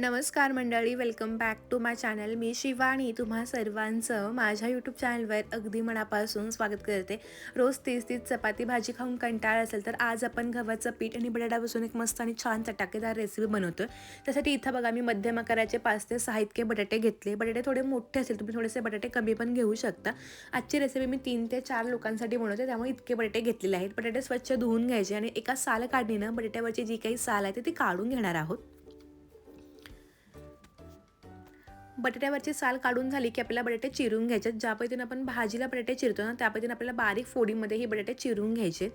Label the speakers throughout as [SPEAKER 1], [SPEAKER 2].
[SPEAKER 1] नमस्कार मंडळी welcome back to my channel मी शिवानी तुम्हा सर्वांचं माझ्या यूट्यूब चॅनलवर अगदी मनापासून स्वागत करते. रोज तीस तीस चपाती भाजी खाऊन कंटाळ असेल तर आज आपण गव्हाचं पीठ आणि बटाट्यापासून एक मस्त आणि छान चटाकेदार रेसिपी बनवतो त्यासाठी इथं बघा मी मध्यम आकाराचे पाच ते सहा इतके बटाटे घेतले. बटाटे थोडे मोठे असेल तुम्ही थोडेसे बटाटे कमी पण घेऊ शकता. आजची रेसिपी मी तीन ते चार लोकांसाठी बनवते त्यामुळे इतके बटाटे घेतलेले आहेत. बटाटे स्वच्छ धुवून घ्यायचे आणि एका साल काढणीनं बटाट्यावरची जी काही साल आहे ती काढून घेणार आहोत. बटाट्यावरची साल काढून झाली की आपल्याला बटाटे चिरून घ्यायचे ज्या पद्धतीने आपण भाजीला बटाटे चिरतो ना त्या पद्धतीने आपल्याला बारीक फोडीमध्ये हे बटाटे चिरून घ्यायचे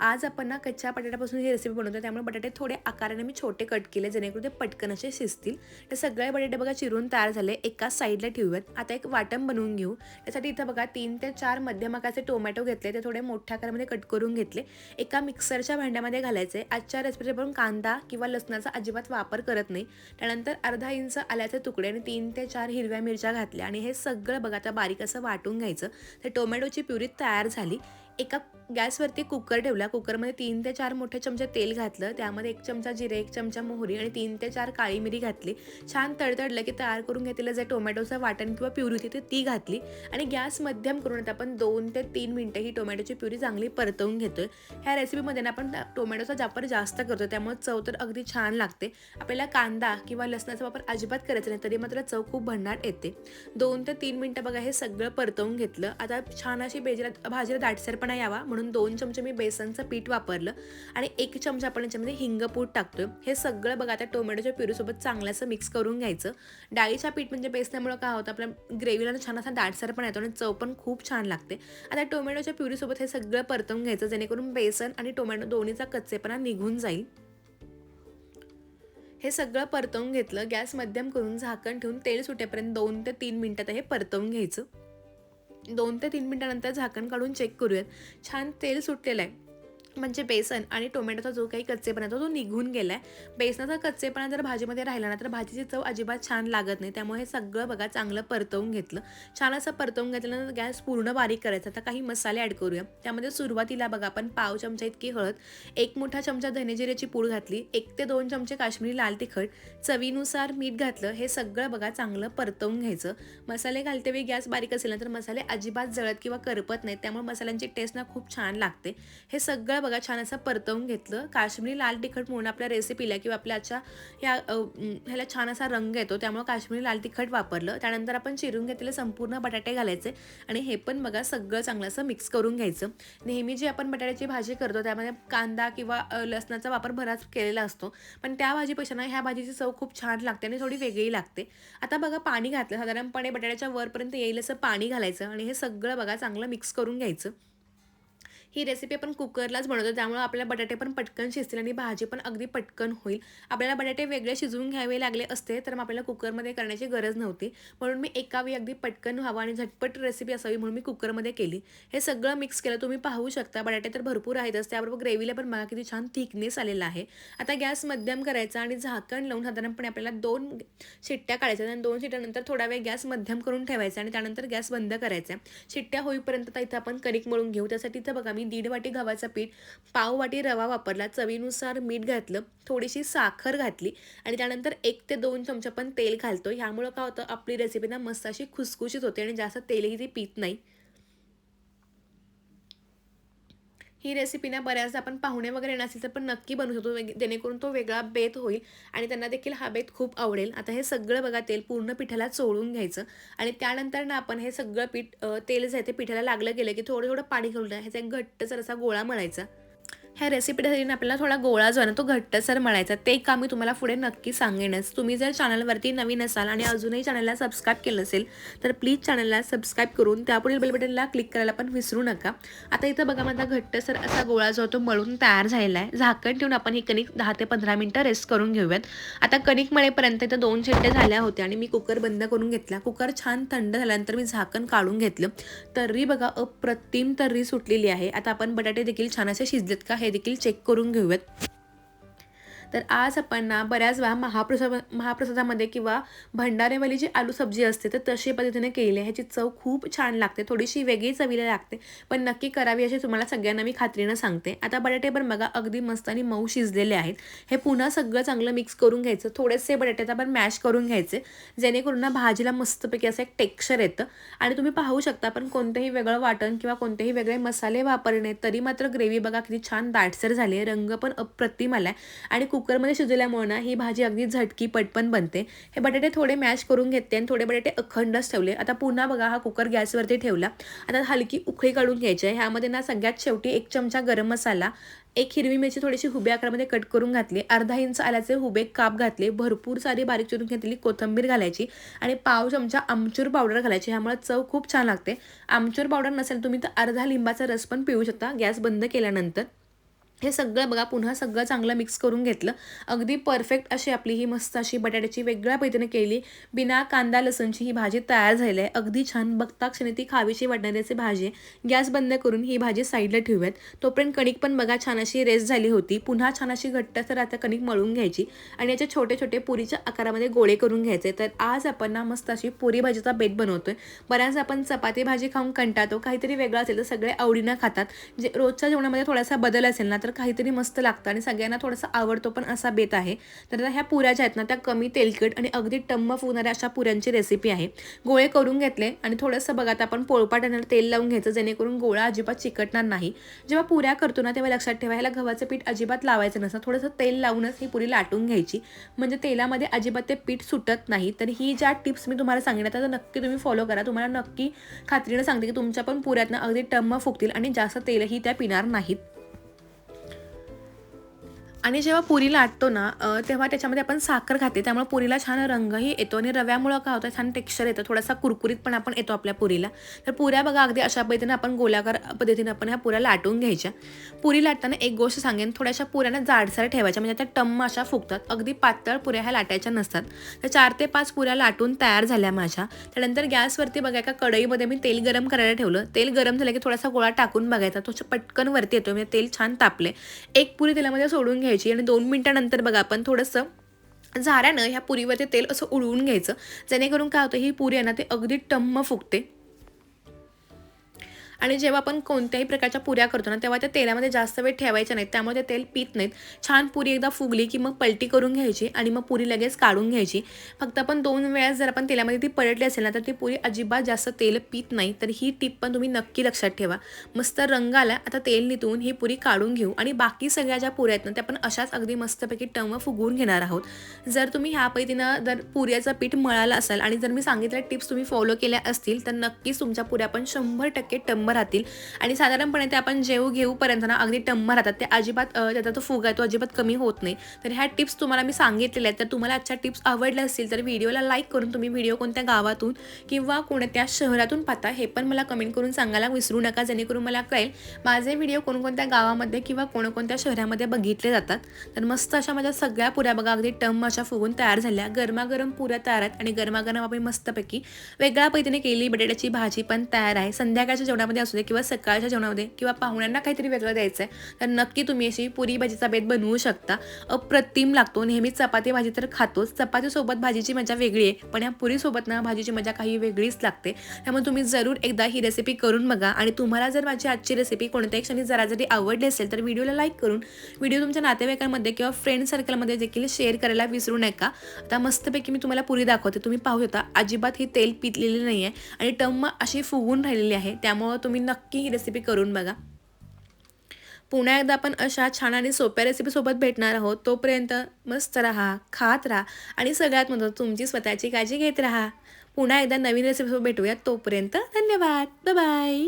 [SPEAKER 1] आज आपण ना कच्च्या बटाट्यापासून ही रेसिपी बनवतो त्यामुळे बटाटे थोडे आकाराने मी छोटे कट केले जेणेकरून ते पटकन असे शिजतील. ते सगळे बटाटे बघा चिरून तयार झाले एका साईडला ठेवूयात. आता एक वाटण बनवून घेऊ. त्यासाठी इथं बघा तीन ते चार मध्यम आकाराचे टोमॅटो घेतले ते थोडे मोठ्या आकारामध्ये कट करून घेतले. एका मिक्सरच्या भांड्यामध्ये घालायचे. आजच्या रेसिपीचे पण कांदा किंवा लसणाचा अजिबात वापर करत नाही. त्यानंतर अर्धा इंच आल्याचे तुकडे आणि तीन ते चार हिरव्या मिरच्या घातल्या. आणि हे सगळं बघा आता बारीक असं वाटून घ्यायचं. तर टोमॅटोची प्युरी तयार झाली. एका गॅसवरती कुकर ठेवला. कुकरमध्ये तीन ते चार मोठे चमचे तेल घातलं. त्यामध्ये एक चमचा जिरे एक चमचा मोहरी आणि तीन ते चार काळी मिरी घातली. छान तडतडलं की तयार करून घेतलेलं जे टोमॅटोचं वाटण किंवा प्युरी होती ती घातली. आणि गॅस मध्यम करून आता आपण दोन ते तीन मिनटं ही टोमॅटोची प्युरी चांगली परतवून घेतोय. ह्या रेसिपीमध्ये ना आपण टोमॅटोचा वापर जास्त करतो त्यामुळे चव तर अगदी छान लागते. आपल्याला कांदा किंवा लसणाचा वापर अजिबात करायचा नाही तरी मात्र चव खूप भन्नाट येते. दोन ते तीन मिनटं बघा हे सगळं परतवून घेतलं. आता छान अशी बेजीला भाजीला दाटसरपणा यावा म्हणून दोन चमचे मी बेसनचं पीठ वापरलं आणि एक चमचा आपण याच्यामध्ये हिंगपूट टाकतोय. हे सगळं बघा आता टोमॅटोच्या प्युरीसोबत चांगलं असं मिक्स करून घ्यायचं. डाळीचा पीठ म्हणजे बेसल्यामुळं काय होतं आपल्या ग्रेव्हीला छान असा दाटसर पण येतो आणि चव पण खूप छान लागते. आता टोमॅटोच्या प्युरीसोबत हे सगळं परतवून घ्यायचं जेणेकरून बेसन आणि टोमॅटो दोन्हीचा कच्चेपणा निघून जाईल. हे सगळं परतवून घेतलं गॅस मध्यम करून झाकण ठेवून तेल सुटेपर्यंत दोन ते तीन मिनटात हे परतवून घ्यायचं. दोन ते तीन मिनटानंतर झाकण काढून चेक करूयात. छान तेल सुटलेलं आहे. म्हणजे बेसन आणि टोमॅटोचा जो काही कच्चेपणा तो तो निघून गेला आहे बेसनाचा कच्चेपणा जर भाजीमध्ये राहिला ना तर भाजीची चव अजिबात छान लागत नाही. त्यामुळे हे सगळं बघा चांगलं परतवून घेतलं. छान असं परतवून घेतल्यानंतर गॅस पूर्ण बारीक करायचा आता काही मसाले ॲड करूया. त्यामध्ये सुरुवातीला बघा आपण पाव चमचा इतकी हळद एक मोठा चमचा धनेजिऱ्याची पूड घातली एक ते दोन चमचे काश्मीरी लाल तिखट चवीनुसार मीठ घातलं हे सगळं बघा चांगलं परतवून घ्यायचं. मसाले घालते वेळी गॅस बारीक असेल ना तर मसाले अजिबात जळत किंवा करपत नाहीत. त्यामुळे मसाल्यांची टेस्ट ना खूप छान लागते. हे सगळं बघा छान असं परतवून घेतलं. काश्मीरी लाल तिखट म्हणून आपल्या रेसिपीला किंवा आपल्या आजच्या ह्या ह्याला छान असा रंग येतो. त्यामुळे काश्मीरी लाल तिखट वापरलं. त्यानंतर आपण चिरून घेतलेले संपूर्ण बटाटे घालायचे. आणि हे पण बघा सगळं चांगलं असं मिक्स करून घ्यायचं. नेहमी जी आपण बटाट्याची भाजी करतो त्यामध्ये कांदा किंवा लसणाचा वापर बराच केलेला असतो. पण त्या भाजीपेक्षा ना ह्या भाजीची चव खूप छान लागते आणि थोडी वेगळी लागते. आता बघा पाणी घातलं. साधारणपणे बटाट्याच्या वरपर्यंत येईल असं पाणी घालायचं. आणि हे सगळं बघा चांगलं मिक्स करून घ्यायचं. ही रेसिपी आपण कुकरलाच बनवतो. त्यामुळे आपल्याला बटाटे पण पटकन शिजतील आणि भाजी पण अगदी पटकन होईल. आपल्याला बटाटे वेगळे शिजवून घ्यावे लागले असते तर मग आपल्याला कुकरमध्ये करण्याची गरज नव्हती. म्हणून मी एका वेळी अगदी पटकन व्हावं आणि झटपट रेसिपी असावी म्हणून मी कुकरमध्ये केली. हे सगळं मिक्स केलं. तुम्ही पाहू शकता बटाटे तर भरपूर आहेतच. त्याबरोबर ग्रेव्हीला पण बघा किती छान थिकनेस आलेला आहे. आता गॅस मध्यम करायचा आणि झाकण लावून साधारणपणे आपल्याला दोन शिट्ट्या काढायच्या आणि दोन शिट्ट्यानंतर थोडा वेळ गॅस मध्यम करून ठेवायचा आणि त्यानंतर गॅस बंद करायचा. शिट्ट्या होईपर्यंत इथं आपण कणिक मळून घेऊ. त्यासाठी इथं बघा मी मी दीड वाटी गव्हाचं पीठ पाव वाटी रवा वापरला चवीनुसार मीठ घातलं थोडीशी साखर घातली आणि त्यानंतर एक ते दोन चमचे पण तेल घालतो. ह्यामुळं काय होतं आपली रेसिपी ना मस्त अशी खुसखुशीत होते आणि जास्त तेलही ती पीत नाही. ही रेसिपी ना बऱ्याचदा आपण पाहुणे वगैरे नसेल तर पण नक्की बनवू शकतो. जेणेकरून तो वेगळा बेत होईल आणि त्यांना देखील हा बेत खूप आवडेल. आता हे सगळं बघा तेल पूर्ण पिठाला चोळून घ्यायचं आणि त्यानंतर ना आपण हे सगळं पीठ तेल जे आहे ते पिठाला लागलं गेलं की थोडं थोडं पाणी घालून ह्याचा एक घट्ट असा गोळा मळायचा. ह्या रेसिपीसाठी आपल्याला थोडा गोळा जो आहे ना तो घट्टसर मळायचा. ते काम मी तुम्हाला पुढे नक्की सांगेनच. तुम्ही जर चॅनलवरती नवीन असाल आणि अजूनही चॅनलला सबस्क्राईब केलं असेल तर प्लीज चॅनलला सबस्क्राईब करून त्यापुढील बेल बटनला क्लिक करायला पण विसरू नका. आता इथं बघा माझा घट्टसर असा गोळा जो तो मळून तयार झालेला आहे. झाकण ठेवून आपण ही कणिक दहा ते पंधरा मिनटं रेस्ट करून घेऊयात. आता कणिक मळेपर्यंत इथं दोन शिट्टे झाल्या होत्या आणि मी कुकर बंद करून घेतला. कुकर छान थंड झाल्यानंतर मी झाकण काढून घेतलं. तर्री बघा अप्रतिम तर्री सुटलेली आहे. आता आपण बटाटे देखील छान असे शिजलेत का हे देखील चेक करून घेऊयात. तर आज आपण ना बऱ्याच वेळा महाप्रसाद महाप्रसादामध्ये किंवा भंडारेवाली जी आलू सब्जी असते तर तशी पद्धतीने केली आहे. ह्याची चव खूप छान लागते. थोडीशी वेगळी चवीला लागते पण नक्की करावी अशी तुम्हाला सगळ्यांना मी खात्रीनं सांगते. आता बटाटे पण बघा अगदी मस्त आणि मऊ शिजलेले आहेत. हे पुन्हा सगळं चांगलं मिक्स करून घ्यायचं. थोडेसे बटाटे आपण मॅश करून घ्यायचे जेणेकरून ना भाजीला मस्तपैकी असं एक टेक्स्चर येतं. आणि तुम्ही पाहू शकता पण कोणतंही वेगळं वाटण किंवा कोणतेही वेगळे मसाले वापरणे तरी मात्र ग्रेव्ही बघा किती छान दाटसर झाली आहे. रंग पण अप्रतिम आला आहे आणि कुकरमध्ये शिजवल्यामुळे ना ही भाजी अगदी झटकी पटपण बनते. हे बटाटे थोडे मॅश करून घेते आणि थोडे बटाटे अखंडच ठेवले. आता पुन्हा बघा हा कुकर गॅसवरती ठेवला. आता हलकी उखळी काढून घ्यायची आहे. ह्यामध्ये ना सगळ्यात शेवटी एक चमचा गरम मसाला एक हिरवी मिरची थोडीशी हुबे आकारामध्ये कट करून घातली. अर्धा इंच आल्याचे हुबे काप घातले. भरपूर सारी बारीक चिरून घेतलेली कोथिंबीर घालायची आणि पाव चमचा आमचूर पावडर घालायची. ह्यामुळे चव खूप छान लागते. आमचूर पावडर नसेल तुम्ही तर अर्धा लिंबाचा रस पण पिऊ शकता. गॅस बंद केल्यानंतर. हे सगळं बघा पुन्हा सगळं चांगलं मिक्स करून घेतलं. अगदी परफेक्ट अशी आपली ही मस्त अशी बटाट्याची वेगळ्या पद्धतीने केली. बिना कांदा लसूणची ही भाजी तयार झाली आहे अगदी छान. बघता क्षणी ती खावीशी वाटणाऱ्याची भाजी आहे. गॅस बंद करून ही भाजी साईडला ठेवूयात. तोपर्यंत कणिक पण बघा छान अशी रेस्ट झाली होती. पुन्हा छान अशी घट्ट तर आता कणिक मळून घ्यायची आणि याचे छोटे छोटे पुरीच्या आकारामध्ये गोळे करून घ्यायचे. तर आज आपण ना मस्त अशी पुरी भाजीचा बेत बनवतोय. बऱ्याच आपण चपाती भाजी खाऊन कंटाळतो. काहीतरी वेगळं असेल तर सगळे आवडीनं खातात. जे रोजच्या जेवणामध्ये थोडासा बदल असेल ना तर काहीतरी मस्त लागतं आणि सगळ्यांना थोडासा आवडतो पण असा बेत आहे. तर ह्या पुऱ्या ज्या आहेत ना त्या कमी तेलकट आणि अगदी टम्म फुगणाऱ्या अशा पुऱ्यांची रेसिपी आहे. गोळे करून घेतले आणि थोडंसं बघा आता आपण पोळपाट तेल लावून घ्यायचं जेणेकरून गोळा अजिबात चिकटणार नाही. जेव्हा पुऱ्या करतो ना तेव्हा लक्षात ठेवा ह्याला गव्हाचं पीठ अजिबात लावायचं नसतं. थोडंसं तेल लावूनच ही पुरी लाटून घ्यायची. म्हणजे तेलामध्ये अजिबात ते पीठ सुटत नाही. तर ही ज्या टिप्स मी तुम्हाला सांगितल्या तर नक्की तुम्ही फॉलो करा. तुम्हाला नक्की खात्रीनं सांगते की तुमच्या पण पुऱ्यातनं अगदी टम्म फुगतील आणि जास्त तेलही त्या पिणार नाहीत. आणि जेव्हा पुरी लाटतो ना तेव्हा त्याच्यामध्ये आपण साखर खाते त्यामुळे पुरीला छान रंगही येतो आणि रव्यामुळं काय होतं छान टेक्स्चर येतं थोडासा कुरकुरीत पण आपण येतो आपल्या पुरीला. तर पुऱ्या बघा अगदी अशा पद्धतीने आपण गोलाकार पद्धतीने आपण ह्या पुऱ्या लाटून घ्यायच्या. पुरी लाटताना एक गोष्ट सांगेन थोड्याशा पुऱ्यांना जाडसर ठेवायच्या म्हणजे त्या टम्म अशा फुगतात. अगदी पातळ पुऱ्या ह्या लाटायच्या नसतात. तर चार ते पाच पुऱ्या लाटून तयार झाल्या माझ्या. त्यानंतर गॅसवरती बघा एका कढईमध्ये मी तेल गरम करायला ठेवलं. तेल गरम झालं की थोडासा गोळा टाकून बघायचा. तो पटकन वरती येतो म्हणजे तेल छान तापले एक पुरी तेलामध्ये सोडून घ्यायची. घ्यायची आणि दोन मिनटानंतर बघा आपण थोडंसं झाऱ्यानं ह्या पुरीवरती तेल असं उडवून घ्यायचं. जेणेकरून काय होतं ही पुरी आहे ना ते अगदी टम्म फुगते. आणि जेव्हा आपण कोणत्याही प्रकारच्या पुऱ्या करतो ना तेव्हा त्या तेलामध्ये जास्त वेळ ठेवायच्या नाहीत. त्यामुळे ते तेल पित नाहीत. छान पुरी एकदा फुगली की मग पलटी करून घ्यायची आणि मग पुरी लगेच काढून घ्यायची. फक्त आपण दोन वेळास जर आपण तेलामध्ये ती पलटली असेल ना तर ती पुरी अजिबात जास्त तेल पित नाही. तर ही टीप पण तुम्ही नक्की लक्षात ठेवा. मस्त रंग आला आता तेल नितून ही पुरी काढून घेऊ. आणि बाकी सगळ्या ज्या पुऱ्या आहेत ना त्या आपण अशाच अगदी मस्तपैकी टम फुगवून घेणार आहोत. जर तुम्ही ह्या पद्धतीनं जर पुऱ्याचं पीठ मळालं असाल आणि जर मी सांगितल्या टिप्स तुम्ही फॉलो केल्या असतील तर नक्कीच तुमच्या पुऱ्या पण शंभर टक्के टंब राहतील. आणि साधारणपणे ते आपण जेव घेऊपर्यंत ना अगदी टम्म राहतात. ते अजिबात त्याचा तो फुग आहे तो अजिबात कमी होत नाही. तर ह्या टिप्स तुम्हाला मी सांगितलेल्या आहेत. तर तुम्हाला आजच्या टिप्स आवडल्या असतील तर व्हिडिओला लाईक करून तुम्ही व्हिडिओ कोणत्या गावातून किंवा कोणत्या शहरातून पाहता हे पण मला कमेंट करून सांगायला विसरू नका. जेणेकरून मला कळेल माझे व्हिडिओ कोणकोणत्या गावामध्ये किंवा कोणकोणत्या शहरामध्ये बघितले जातात. तर मस्त अशा माझ्या सगळ्या पुऱ्या बघा. अगदी टम अशा फुगून तयार झाल्या. गरमागरम पुऱ्या तयार आहेत आणि गरमागरम आपण मस्तपैकी वेगळ्या पद्धतीने केली. बटाट्याची भाजी पण तयार आहे. संध्याकाळच्या जेवणामध्ये असू दे किंवा सकाळच्या जेवणामध्ये किंवा पाहुण्यांना काहीतरी वेगळं द्यायचं आहे तर नक्की तुम्ही अशी पुरी भाजीचा बेत बनवू शकता. अप्रतिम लागतो. नेहमी चपाती भाजी तर खातोच. चपातीसोबत भाजीची मजा वेगळी आहे पण या पुरीसोबत ना भाजीची मजा काही वेगळीच लागते. त्यामुळे तुम्ही जरूर एकदा ही रेसिपी करून बघा. आणि तुम्हाला जर माझी आजची रेसिपी कोणत्याही क्षणी जरा जरी आवडली असेल तर व्हिडिओला लाईक करून व्हिडिओ तुमच्या नातेवाईकांमध्ये किंवा फ्रेंड सर्कलमध्ये देखील शेअर करायला विसरू नका. आता मस्तपैकी मी तुम्हाला पुरी दाखवते. तुम्ही पाहू शकता अजिबात ही तेल पितलेली नाही आहे आणि टम्म अशी फुगून राहिलेली आहे. त्यामुळं तुम्ही नक्की ही रेसिपी करून बघा. पुन्हा एकदा आपण अशा छान आणि सोप्या रेसिपीसोबत भेटणार आहोत. तोपर्यंत मस्त राहा खात राहा आणि सगळ्यात महत्त्वाचं तुमची स्वतःची काळजी घेत राहा. पुन्हा एकदा नवीन रेसिपीसोबत भेटूयात. तोपर्यंत धन्यवाद. बाय